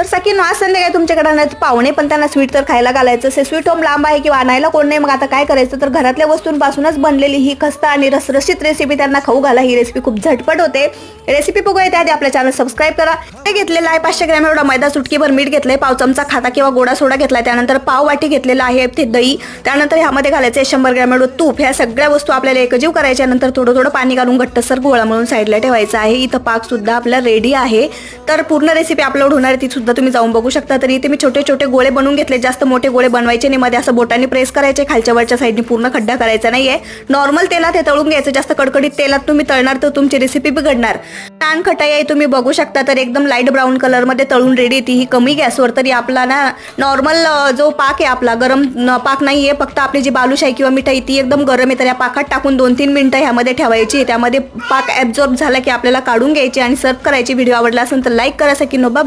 तर सखी आज संध्याकाळी तुमच्याकडे आणत पाहुणे पण त्यांना स्वीट तर खायला घालायचं. असे स्वीट होम लांब आहे किंवा आणायला कोण नाही मग आता काय करायचं? तर घरातल्या वस्तूंपासूनच बनलेली ही खस्ता आणि रसरशीत रेसिपी त्यांना खाऊ घाला. ही रेसिपी खूप झटपट होते. रेसिपी बघूया त्याआधी आपल्या चॅनल सबस्क्राईब करा. ते घेतलेलं आहे? पाचशे ग्रॅम एवढा मैदा सुटकीभर मीठ घेतलंय पाव चमचा खाता किंवा गोडा सोडा घेतलाय. त्यानंतर पाव वाटी घेतलेला आहे ते दही. त्यानंतर ह्यामध्ये घालायचं आहे शंभर ग्रॅम एवढं तूप. ह्या सगळ्या वस्तू आपल्याला एकजीव करायच्या. नंतर थोडं थोडं पाणी घालून घट्टसर गोळा म्हणून साईडला ठेवायचं आहे. इथं पाक सुद्धा आपला रेडी आहे. तर पूर्ण रेसिपी अपलोड होणार आहे ती सुद्धा तुम्ही जाऊन बघू शकता. तर इथे मी छोटे छोटे गोळे बनवून घेतले. जास्त मोठे गोळे बनवायचे नाही. मध्ये असं बोटाने प्रेस करायचे खालच्या वरच्या साईडने पूर्ण खड्डा करायचा नाहीये. नॉर्मल तेलात हे तळून घ्यायचं. जास्त कडकडीत तेलात तुम्ही तळणार तर तुमची रेसिपी बिघडणार. छान खटाई आहे तुम्ही बघू शकता. तर एकदम लाइट ब्राऊन कलरमध्ये तळून रेडी ती ही कमी गॅसवर तरी आपला ना नॉर्मल जो पाक आहे आपला गरम पाक पाक नाहीये. फक्त आपली जी बालुशाही किंवा मिठाई ती एकदम गरम आहे. तर या पाकात टाकून दोन तीन मिनिटं ह्यामध्ये ठेवायची त्यामध्ये पाक ॲब्झॉर्ब झाला की आपल्याला काढून घ्यायची आणि सर्व करायची. व्हिडिओ आवडला असेल तर लाईक करा सकिनो बाय